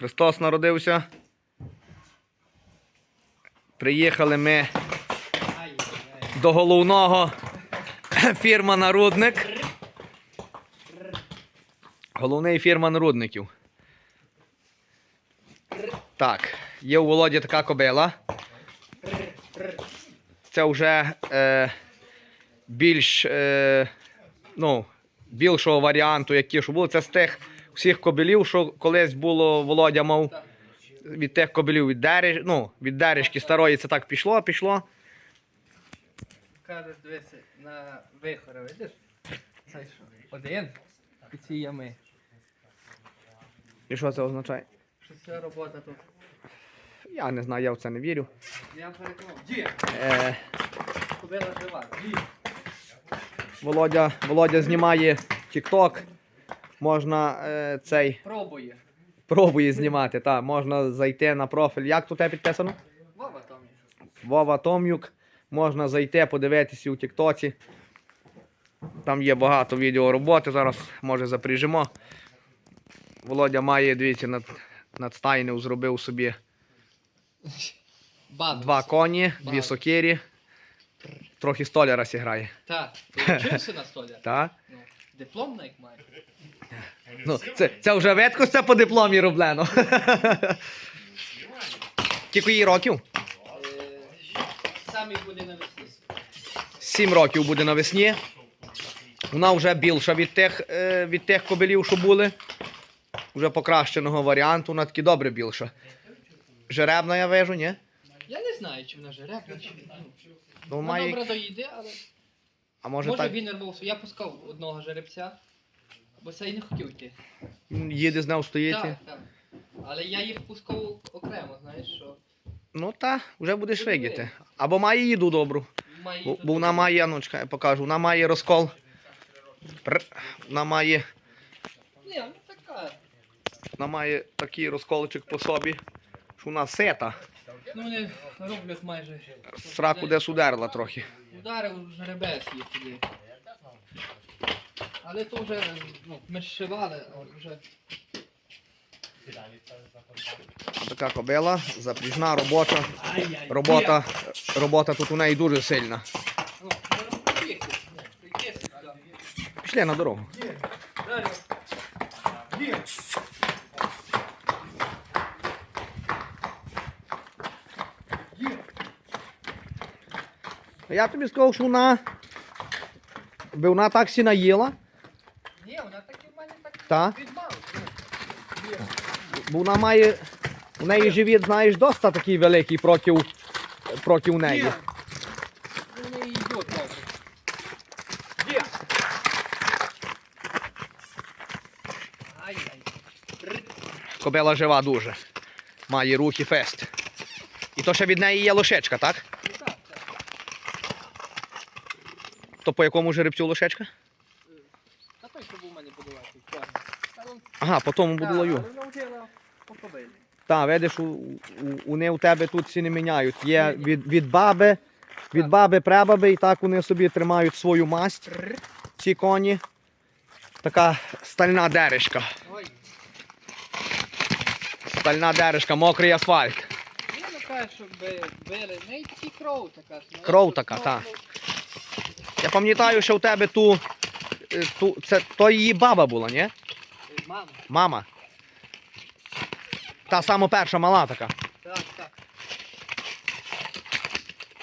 Христос народився. Приїхали ми до головного фірма Нарудник. Головний фірма Нарудників. Так, є у Володі така кобила. Це вже е, більш е, ну, більшого варіанту, які що були. Це з тих всіх кобилів, що колись було Володя мав від тих кобилів від дереш, ну, від дережки старої це так пішло, пішло. Каже, дивися на вихори, видиш? Це що? Один. І ці ями. І що це означає? Що це робота тут? Я не знаю, я в це не вірю. Я переконав. Ді! Е, Кобила жива. Ді! Володя, Володя знімає TikTok. Можна е, цей Пробує. пробує знімати. Та, можна зайти на профіль. Як тут тебе підписано? Вова Томі. Вова Том'юк. Можна зайти, подивитися у Тіктоці. Там є багато відео роботи. Зараз може запряжемо. Володя має, дивіться, над, над стайнею зробив собі Бан. два коні, дві Багато. сокирі. Трохи столяра сіграє. Так. Ти вчився на столі? Та? Ну, диплом на як має. Ну, це, це вже ветко це по дипломі роблено. Скільки їй років? Самі буде навесні. Сім років буде навесні. Вона вже більша від тих, е, від тих кобилів, що були. Вже покращеного варіанту, вона таки добре більша. Жеребна я вижу, ні? Я не знаю, чи вона жеребна, чи ну, вона має... добре доїде, але А може, може так він рвався. Я пускав одного жеребця, бо цей не хотів йти. їде з нею? Так, так. Але я їх пускав окремо, знаєш, що Ну та, вже будеш видіти. Або має їду добру. має Бо, бо вона має, ну чекай, я покажу, вона має розкол. Пр. Вона має, Ні, ну така. вона має такий розколчик по собі, що вона сета. Ну вони роблять майже. Сраку десь удерла трохи. Ударив жеребець їх тоді. Але то вже, ну, ми шивали, вже. Така кобила, запріжна робоча. Робота, робота тут у неї дуже сильна. Пішли на дорогу. Я тобі сказав, що вона. Би вона так сі наїла, Ні, вона так і в мене так Та? бо вона має. У неї живіт, знаєш, доста такий великий проти, проти неї. Вони і йдуть добре. Кобила жива дуже. Має рухи фест. І то ще від неї є лошечка? Ну так. То по якому жеребцю лошечка? Та той, що був у мене будувати. Ага, по тому по кобилі. Так, видиш, вони у тебе тут всі не міняють. Є від, від баби, від баби пребаби, і так вони собі тримають свою масть, ці коні. Така стальна дережка. Стальна дережка, мокрий асфальт. В неї кров така. знаєш, Кров така, кров, та. ну, Я пам'ятаю, що у тебе ту, е, ту це то її баба була, ні? Мама, Мама. Та сама перша мала така. так, так.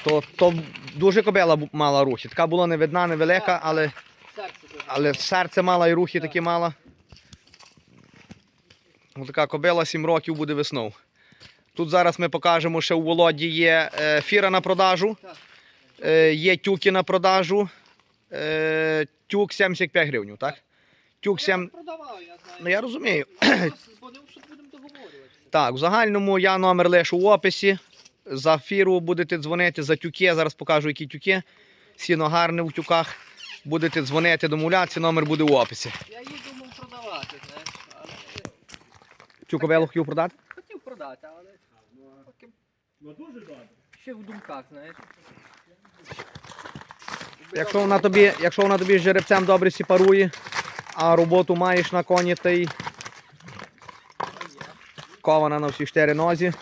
То, то дуже кобила мала рухи. Така була не видна, невелика, але, Серце але серце мала і рухи такі мала. Ось така кобила 7 років буде весною. Тут зараз ми покажемо, що у Володі є е, фіра на продажу, е, є тюки на продажу. Е, тюк 75 гривень, так? Тюк 7. Я продавав, я знаю. Ну я розумію. Будемо, що будемо договорюватися. Так, в загальному я номер лишу в описі. За фіру будете дзвонити за тюки. Я зараз покажу, які тюки. Сіно гарне в тюках. Будете дзвонити, домовлятися, номер буде в описі. Я її думав продавати, знаєш, але Цю хотів продати? хотів продати, але поки Ну дуже добре. ще в думках, знаєш. Якщо вона тобі, якщо вона тобі жеребцем добре сіпарує, а роботу маєш на коні, то й підкована на всі чотири нозі.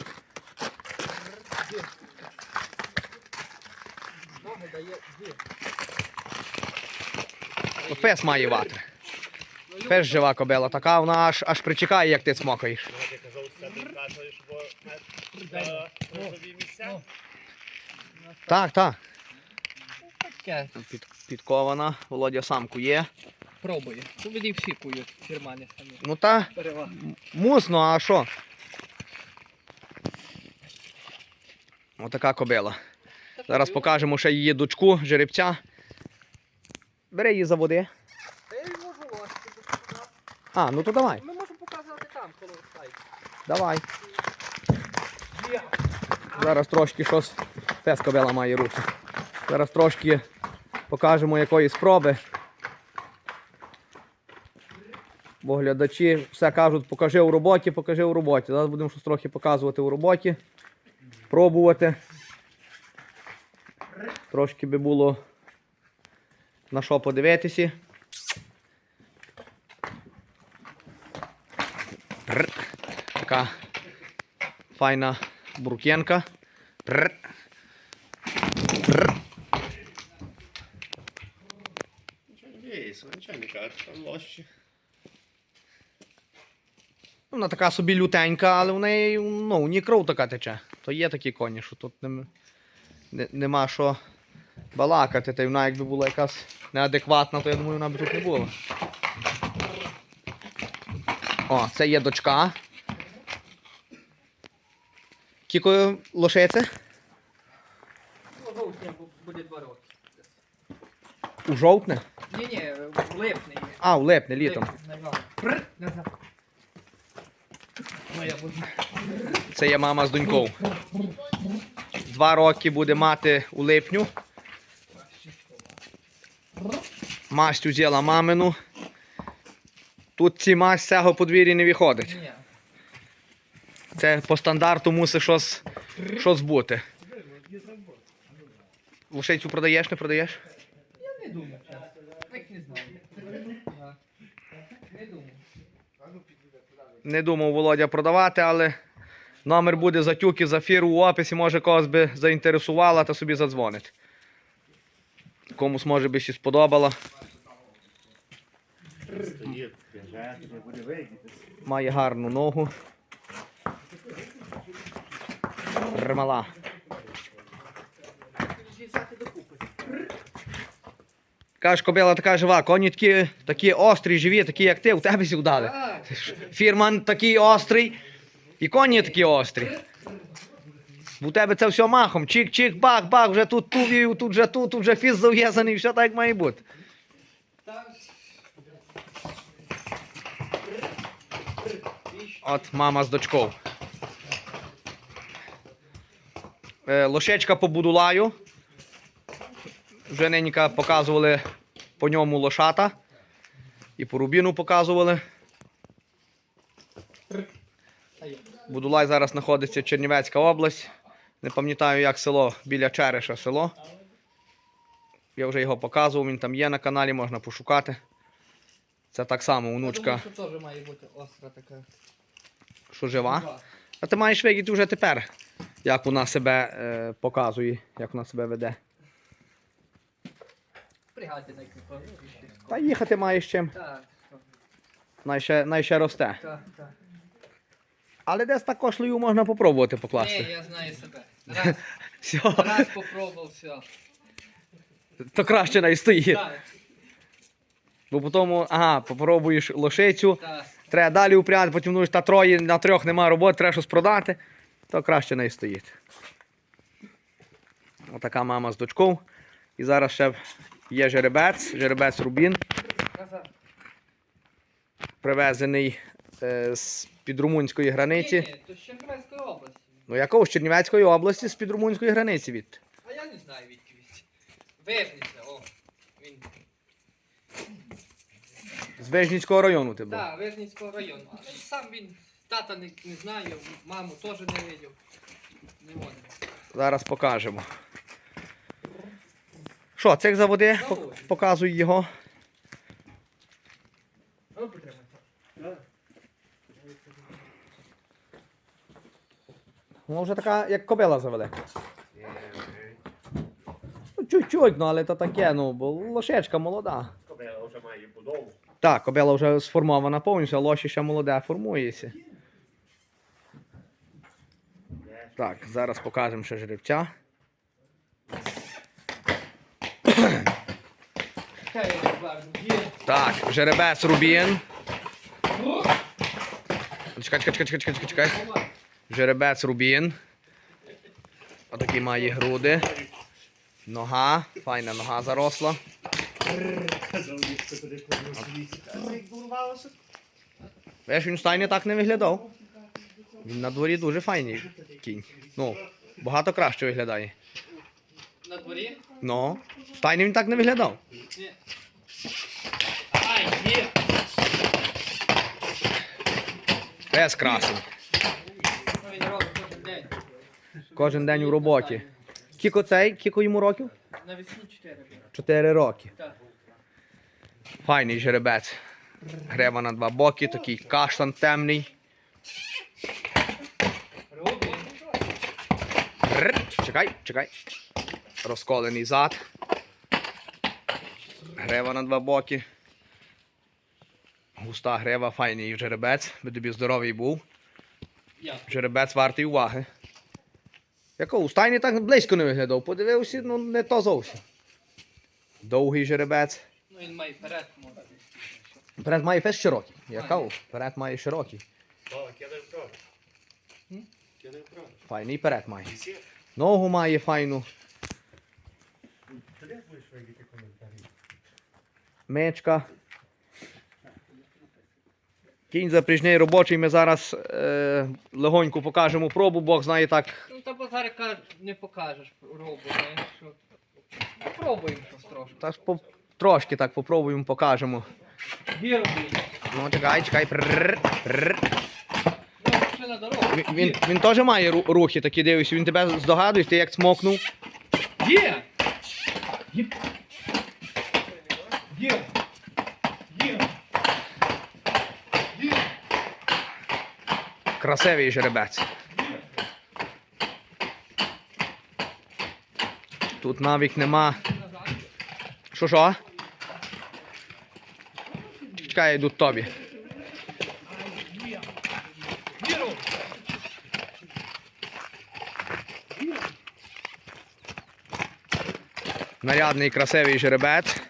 Ну, Пес має ватри. Пес жива кобила, така вона аж, аж причекає, як ти цмокаєш. Так, так. Підкована, Володя самку є. Пробує. Тут вони всі кують фірмани самі. Ну та Перевага. мусно, а що? Отака кобила. Зараз покажемо ще її дочку, жеребця. Бери її за води. Та я можу до сюди. А, ну то давай. Ми можемо показати там, коли сайт. Давай. Зараз трошки щось. Пес кобила має руки. Зараз трошки покажемо якої спроби. Бо глядачі все кажуть, покажи у роботі, покажи у роботі. Зараз будемо щось трохи показувати у роботі. Пробувати. Трошки би було на що подивитися. Така файна. Р. Р. Є, звичайника, там лощі. Вона така собі лютенька, але в неї ну, у ній кров така тече. То є такі коні, що тут нем- не, нема що балакати. Та й вона якби була якась неадекватна, то я думаю, вона б тут не була. О, це є дочка. Кіко лошице? Ну, жовтня бу- буде два роки. У жовтне? Ні, ні, в липні. А, у липне, літом. Назад. Це є мама з донькою. Два роки буде мати у липню. Масть узяла мамину. Тут ці масть з цього подвір'я не виходить. Це по стандарту мусить щось, щось бути. Лошицю продаєш, не продаєш? Я не думав, чесно. Так не знаю. Ага. Не думав. Не думав Володя продавати, але номер буде за тюки, за фіру у описі, може когось би заінтересувала та собі задзвонить. Комусь може би ще вийдітись. Має гарну ногу. Ремала. Кажеш, кобила така жива, коні такі, такі острі, живі, такі як ти, у тебе. Так. Фірман такий острий, і коні такі острі. У тебе це все махом. Чик-чик, бах, бах, вже тут ту вію, тут вже тут, тут вже фіз зав'язаний, все так має бути. От мама з дочкою. Е, лошечка по будулаю. Вже ненька показували по ньому лошата. І по рубіну показували. Будулай зараз знаходиться Чернівецька область. Не пам'ятаю, як село біля Череша село. Я вже його показував, він там є на каналі, можна пошукати. Це так само онучка, що теж має бути остра така. що жива. А ти маєш видіти вже тепер, як вона себе е, показує, як вона себе веде. Пригадьте на екіпаж. Та їхати маєш чим, Так, най ще, най ще росте. так, так. Але десь також лию можна попробувати Ні, покласти. я знаю себе. Раз, Все, раз попробував, все. то краще не стоїть. Так, Бо потім, ага, попробуєш лошицю, так. треба далі упряти, потім думаєш, та троє на трьох немає роботи, треба щось продати, то краще не стоїть. Отака мама з дочкою. І зараз ще є жеребець, жеребець Рубін. Привезений е, з під румунської границі. Ні, то з Черкаської області. Ну якого з Чернівецької області з під румунської границі від. А я не знаю відкілись. Вижниця, о. Він. З Вижницького району ти був. Так, Вижницького району. Але сам він, тата не, не знаю, маму теж не видів. Не. Зараз покажемо. Що, цих заводи? Заводи. Показуй його. Вона вже така, як кобила завелика. Ну, чуть-чуть, ну, але то таке, ну, бо лошечка молода. Кобила вже має будову. Так, кобила вже сформована повністю, а лоші ще молоде формується. Так, зараз покажемо ще жеребця. Чекай, я бачу. Є. Так, жеребець Рубін. Чекай, чекай, чекай, чекай, чекай, чекай. Жеребець Рубін. Отакий має груди. Нога, файна нога заросла. Видиш, він в стайні так не виглядав. Він на дворі дуже файний кінь. Ну, багато краще виглядає. На дворі? Ну, стайні він так не виглядав. Що він робить кожен день? У роботі. Кіко цей, кіко йому років? Навесні 4 було. Чотири роки. Так. Файний жеребець. Грева на два боки, такий каштан темний. Чекай, чекай. Розколений зад. Грева на два боки. Густа грева, файний жеребець, би тобі здоровий був. Жеребець вартий уваги. Якого у стайні так близько не виглядав. Подивився, ну не то зовсім. Довгий жеребець. Ну він має перед може. Перед має фест широкий. Я кажу, перед має широкий. Файний перед має. Ногу має файну. Мечка. Кінь запріжний робочий. Ми зараз е, легонько покажемо пробу, Бог знає так. Ну та базарика не покажеш робу, знаєш, що. Попробуємо щось трошки. Та ж по, трошки так попробуємо, покажемо. Ну, чекай, чекай. Прррр, прррр. Ну, пішли на дорогу. Він, він, він теж має ру- рухи такі, дивишся, він тебе здогадуєш, ти як цмокнув. Є! Є! Є! Є! Красивий жеребець. Тут навіть нема. Що що? Чекай, я йду тобі. Нарядний красивий жеребець.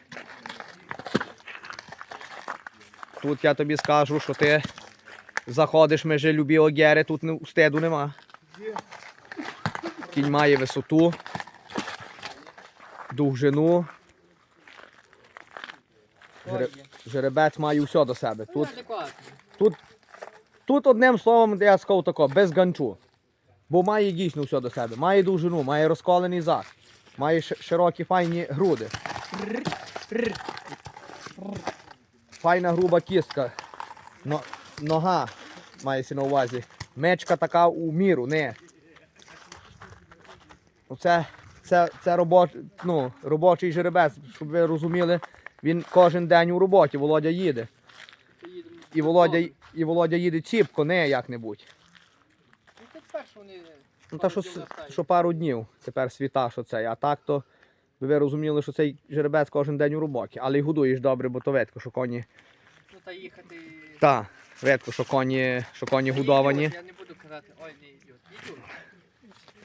Тут я тобі скажу, що ти заходиш межі любі огєри, тут стеду нема. Кінь має висоту, довжину. Жере- Жеребець має все до себе. Тут, тут, тут одним словом, я сказав тако, без ганчу. Бо має дійсно все до себе. Має довжину, має розколений зад, має широкі файні груди. Файна груба кістка. Но, нога мається на увазі. Мечка така у міру, не. Оце, це, це робоч, ну, робочий жеребець, щоб ви розуміли, він кожен день у роботі, Володя їде. І Володя, і Володя їде ціпко, не як-небудь. Ну, вони... Ну та що, що пару днів тепер світа, що це. А так то ви розуміли, що цей жеребець кожен день у роботі. Але й годуєш добре, бо то видко, що коні. Ну та їхати... Та, видко, що коні, що коні годовані. Я не буду казати, ой, не йдуть. Йдуть.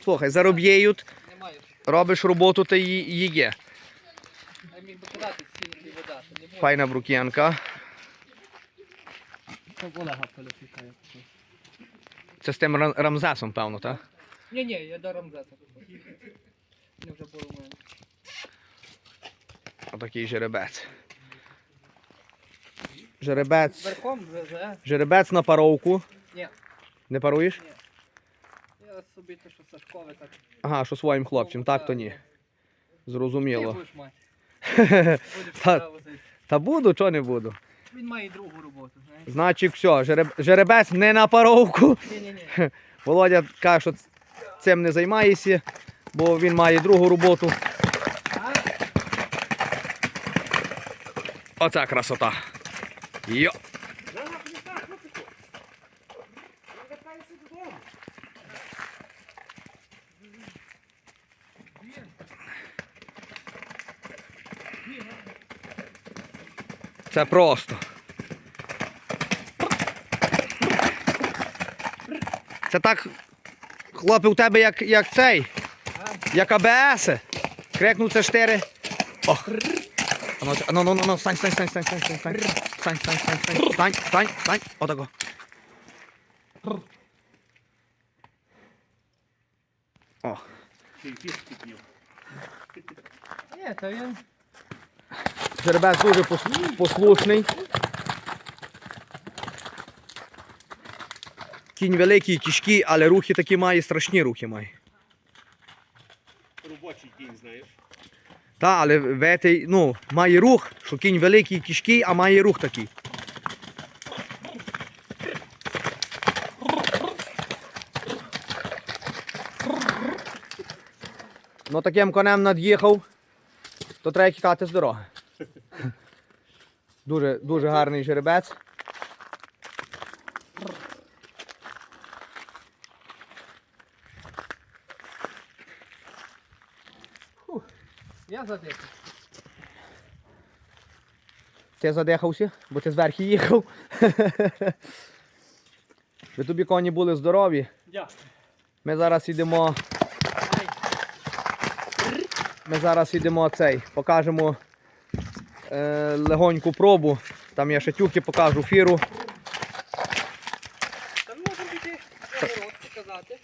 Слухай, зароб'єють, робиш роботу та її є. Файна брук'янка. Це з тим Рам- Рамзесом, певно, так? Ні, ні, я до Рамзеса. Не вже було у мене. Отакий жеребець. Жеребець. Верхом везе. Жеребець на паровку. Ні. Не паруєш? Я собі те, що Сашкове так. Ага, що своїм хлопцям, так то ні. Ти Зрозуміло. будеш мати. Будеш Та- Та буду, чого не буду. Він має другу роботу, знаєш. Значить, все, жереб... жеребець не на паровку. Ні-ні-ні. Володя каже, що цим не займається, бо він має другу роботу. Оця красота. Йо! Це просто. Це так, хлопе, у тебе як як цей, як АБС. Крикнув це штири. Ох. ну, ану, ану, ну, ну, стань, стань, стань, стань, стань, стань. Стань, стань, стань, стань, стань, стань, стань, отако. О. Ні, то він. Жеребець дуже послушний. Кінь великий, тяжкий, але рухи такі має, страшні рухи має. Робочий кінь, знаєш. Так, але ветей, ну, має рух, що кінь великий, тяжкий, а має рух такий. Ну таким конем над'їхав, то треба тікати з дороги. Дуже, дуже гарний жеребець. Я задив. Ти задихався, бо ти зверху їхав. Ви тобі коні були здорові. Дякую. Ми зараз йдемо. Ми зараз йдемо цей. Покажемо е, легоньку пробу. Там я ще тюки покажу фіру. Та ми можемо піти город показати.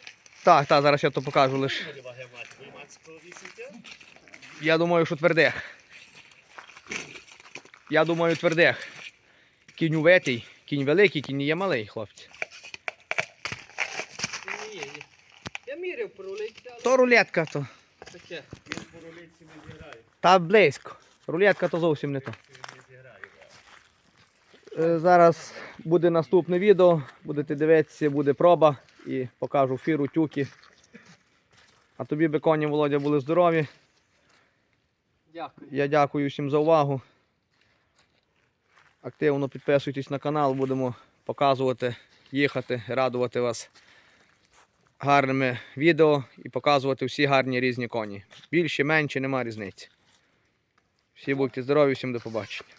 Так, так, зараз я то покажу лише. Буде ваги мати. Буде мати коло 8 кг? Я думаю, що твердих. Я думаю, твердих. Кінь увитий, кінь великий, кінь є малий, хлопці. Я міряв пролиться, але То рулетка то. таке. Він по рулетці не зіграє. Та близько. Рулетка то зовсім не то. Е, Зараз буде наступне відео, будете дивитися, буде проба і покажу фіру, тюки. А тобі би коні, Володя, були здорові. Дякую. Я дякую всім за увагу. Активно підписуйтесь на канал, будемо показувати, їхати, радувати вас гарними відео і показувати всі гарні різні коні. Більше, менше, нема різниці. Всі будьте здорові, всім до побачення.